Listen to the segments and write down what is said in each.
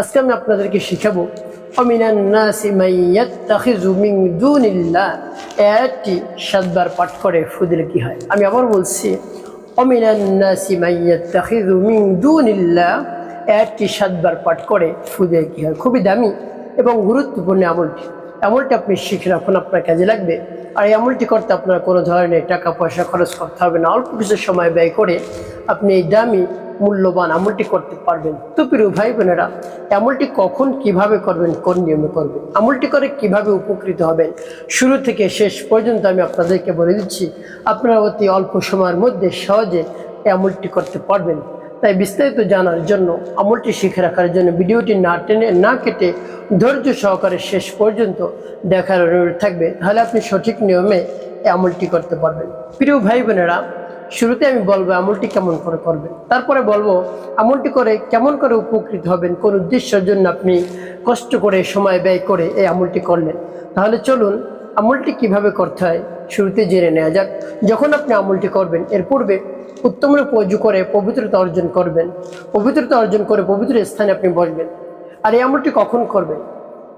আজকে আমি আপনাদেরকে শিখাবো আয়াতটি সাতবার পাঠ করে, ফুদিলে কি হয়? আমি আবার বলছি আয়াতটি সাতবার পাঠ করে, ফুদিলে কি হয়? খুবই দামি এবং গুরুত্বপূর্ণ আমলটি। আমলটি আপনি শিখে রাখুন, আপনার কাজে লাগবে। আর এই আমলটি করতে আপনার কোনো ধরনের টাকা পয়সা খরচ করতে হবে না। অল্প কিছু সময় ব্যয় করে আপনি এই দামি মূল্যবান আমলটি করতে পারবেন। তো প্রিয় ভাই বোনেরা আমলটি কখন কীভাবে করবেন, কোন নিয়মে করবেন, আমলটি করে কীভাবে উপকৃত হবেন, শুরু থেকে শেষ পর্যন্ত আমি আপনাদেরকে বলে দিচ্ছি, আপনারা অতি অল্প সময়ের মধ্যে সহজে আমলটি করতে পারবেন। তাই বিস্তারিত জানার জন্য, আমলটি শিখে রাখার জন্য ভিডিওটি না টেনে, না কেটে ধৈর্য সহকারে শেষ পর্যন্ত দেখার অনুরোধ থাকবে, তাহলে আপনি সঠিক নিয়মে আমলটি করতে পারবেন। প্রিয় ভাই বোনেরা শুরুতে আমি বলব আমলটি কেমন করে করবেন। তারপরে বলব আমলটি করে কেমন করে উপকৃত হবেন, কোন উদ্দেশ্যের জন্য আপনি কষ্ট করে সময় ব্যয় করে এই আমলটি করলেন। তাহলে চলুন আমলটি কীভাবে করতে হয় শুরুতে জেনে নেওয়া যাক। যখন আপনি আমলটি করবেন, এর পূর্বে উত্তম রূপে অজু করে পবিত্রতা অর্জন করবেন। পবিত্রতা অর্জন করে পবিত্র স্থানে আপনি বসবেন। আর এই আমলটি কখন করবেন?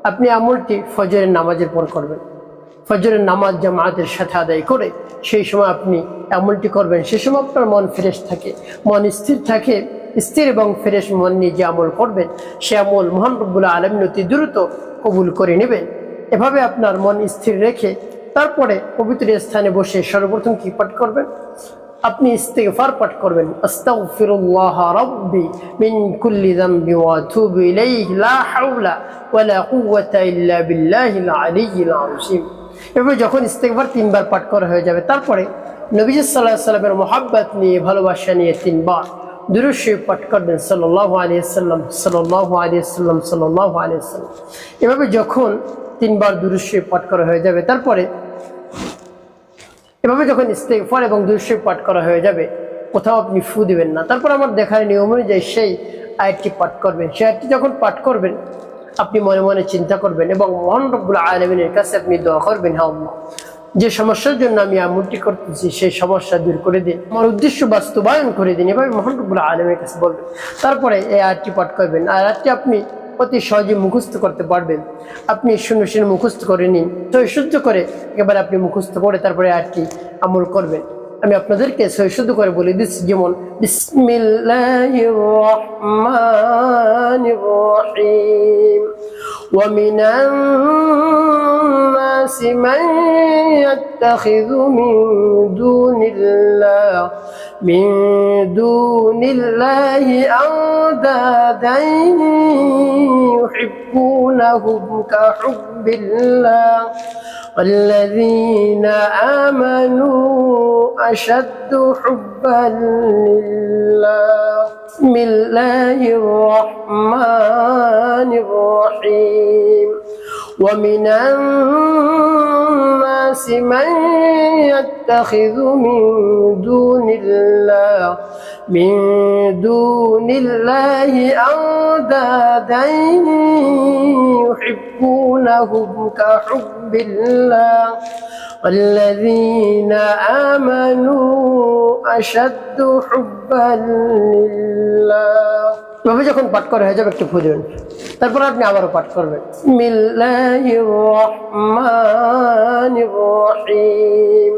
আপনি আমলটি ফজরের নামাজের পর করবেন। ফজরের নামাজ জামাতের সাথে আদায় করে সেই সময় আপনি আমলটি করবেন। সে সময় আপনার মন ফ্রেশ থাকে, মন স্থির থাকে, স্থির এবং ফ্রেশ মন নিয়ে যে আমল করবেন, সে আমল মহান রব্বুল আলমিন অতি দ্রুত কবুল করে নেবেন। এভাবে আপনার মন স্থির রেখে তারপরে পবিত্র স্থানে বসে সর্বপ্রথম কি পাঠ করবেন? আপনি ইস্তেগফার পাঠ করবেন। আস্তাগফিরুল্লাহ রাব্বি মিন কুল্লি যামবি ওয়া আতুবু ইলাইহি, লা হাওলা ওয়া লা কুওয়াতা ইল্লা বিল্লাহিল আলিয়্যিল আযীম। এভাবে যখন ইস্তেগফার তিনবার পাঠ করা হয়ে যাবে, তারপরে নবীজ আলাইহি সাল্লামের মোহাব্বত নিয়ে, ভালোবাসা নিয়ে তিনবার দুরূদ শরীফ পাঠ করবেন সাল্লাল্লাহু আলাইহি সাল্লাম, সাল্লাল্লাহু আলাইহি সাল্লাম এভাবে যখন তিনবার দুরূদ শরীফ পাঠ করা হয়ে যাবে, তারপরে এভাবে যখন ইস্তেগফার এবং দুরশরীফ পাঠ করা হয়ে যাবে, কোথাও আপনি ফু দিবেন না। তারপর আমার দেখার নিয়ম অনুযায়ী সেই আয়াতটি পাঠ করবেন। সেই আয়াতটি যখন পাঠ করবেন আপনি মনে মনে চিন্তা করবেন এবং মহান রব্বুল আলমিনের কাছে আপনি দোয়া করবেন হ্যাঁ যে সমস্যার জন্য আমি আমলটি করতেছি, সেই সমস্যা দূর করে দিন। আমার উদ্দেশ্য বাস্তবায়ন করে দিন। এভাবে মহান রব্বুল আলমের কাছে বলবেন। তারপরে এই আয়াতটি পাঠ করবেন। আর আয়াতটি আপনি অতি সহজে মুখস্থ করতে পারবেন। আপনি শুনে শুনে মুখস্থ করে নিন। সহ্য করে একেবারে আপনি মুখস্থ করে তারপরে আয়াতটি আমল করবেন। আমি আপনাদেরকে সৈশুদ্ধ করে বলে দিচ্ছি যেমন বিসমিল্লাহির রহমানির রহিম ومن الناس من يتخذ من دون الله من دون الله أندادا يحبونهم كحب الله والذين آمنوا أشد حبا لله. بسم الله الرحمن الرحيم. ومن الناس من يتخذ من دون الله من دون الله أندادا يحبونهم كحب الله والذين آمنوا أشد حبا لله তবে যখন পাঠ করা হয়ে যাবে একটু খুঁজবেন তারপর আপনি আবারও পাঠ করবেন মিল্লাহির রহমানির রহিম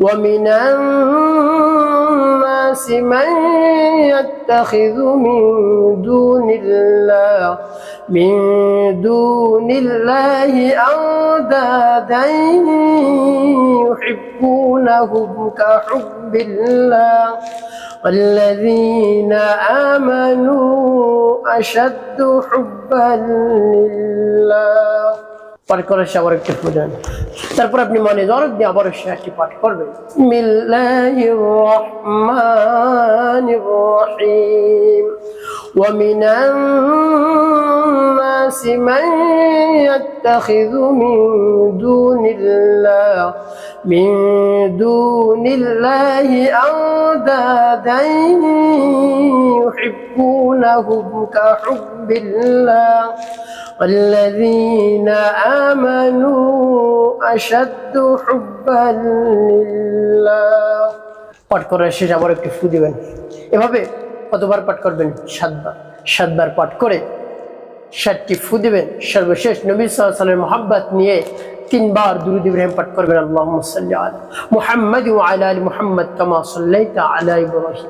ومن الناس من يتخذ من دون الله من دون الله أندادا يحبونهم كحب الله. والذين آمنوا أشد حبا لله. পাঠ করার সে আবার একটু ফুটান তারপর আপনি মনে দরদ দিয়ে আবার শেয়ারটি পাঠ করবেন মিল্লাহির রহমানির রহিম ومن الناس من يتخذ من دون الله من دون الله أندادا يحبونهم كحب الله والذين آمنوا أشد حبا لله পাঠ করার শেষে আবার একটু ফু দিবেন এভাবে কতবার পাঠ করবেন সাতবার সাতবার পাঠ করে ষাটটি ফু দেবেন সর্বশেষ নবী সাল্লামের মোহাব্বত নিয়ে তিনবার দুরুদ ইব্রাহিম পাঠ করবেন আল্লাহুম্মা সাল্লি আলা মুহাম্মাদ ওয়া আলা আলি মুহাম্মাদ কামা সাল্লাইতা আলা ইব্রাহিম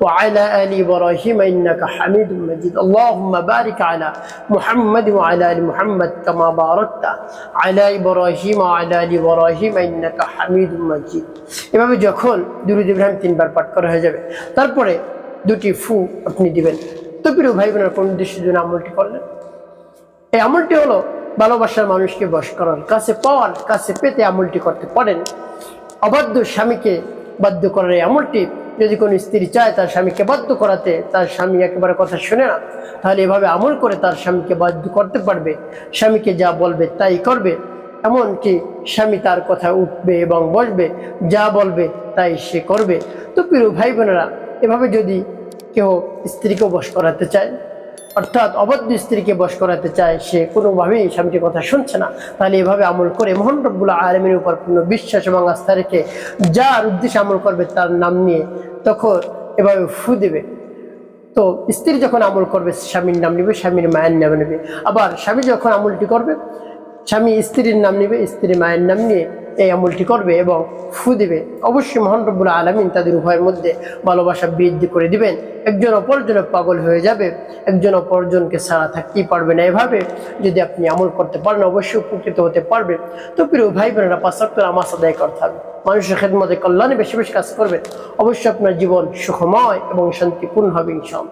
وعلى آل إبراهيم إنك حميد مجيد اللهم بارك على محمد وعلى آل محمد كما باركت على إبراهيم وعلى آل إبراهيم إنك حميد مجيد এভাবে যখন দুরুদ ইব্রাহিম তিনবার পাঠ করা হয়ে যাবে তারপরে দুটি ফু আপনি দিবেন তো প্রিয় ভাই বোনের কোন উদ্দেশ্যের জন্য আমলটি করলেন এই আমলটি হলো ভালোবাসার মানুষকে বশ করার কাছে পাওয়ার কাছে পেতে আমলটি করতে পারেন অবাধ্য স্বামীকে বাধ্য করার এই আমলটি যদি কোনো স্ত্রী চায় তার স্বামীকে বাধ্য করাতে, তার স্বামী একেবারে কথা শুনে না, তাহলে এভাবে আমল করে তার স্বামীকে বাধ্য করতে পারবে। স্বামীকে যা বলবে তাই করবে। এমনকি স্বামী তার কথা উঠবে এবং বসবে, যা বলবে তাই সে করবে। তো প্রিয় ভাই বোনেরা, এভাবে যদি কেউ স্ত্রীকে বস করাতে চায় অর্থাৎ অবদ্ধ স্ত্রীকে বশ করাতে চায় সে, কোনোভাবেই স্বামীটির কথা শুনছে না। তাহলে এভাবে আমল করে মোহন রব্বুল্লাহ আলমীর উপর পূর্ণ বিশ্বাস এবং আস্থা রেখে যার উদ্দেশ্যে আমল করবে তার নাম নিয়ে তখন এভাবে ফু দেবে। তো স্ত্রী যখন আমল করবে, স্বামীর নাম নেবে, স্বামীর মায়ের নাম নেবে। আবার স্বামী যখন আমলটি করবে, স্বামী স্ত্রীর নাম নেবে স্ত্রী মায়ের নাম নিয়ে এই আমলটি করবে এবং ফু দিবে। অবশ্যই মহান রব্বুল আলমিন তাদের উভয়ের মধ্যে ভালোবাসা বৃদ্ধি করে দিবেন। একজন অপরজনের পাগল হয়ে যাবে। একজন অপরজনকে ছাড়া থাকতেই পারবে না এভাবে। যদি আপনি আমল করতে পারেন, অবশ্যই উপকৃত হতে পারবেন। তো প্রিয় ভাই বোনেরা পাঁচাত্তর আমার আদায় করতে হবে। মানুষের খেদমতে কল্যাণে বেশি বেশি কাজ করবেন। অবশ্যই আপনার জীবন সুখময় এবং শান্তিপূর্ণ হবে ইনশাল্লাহ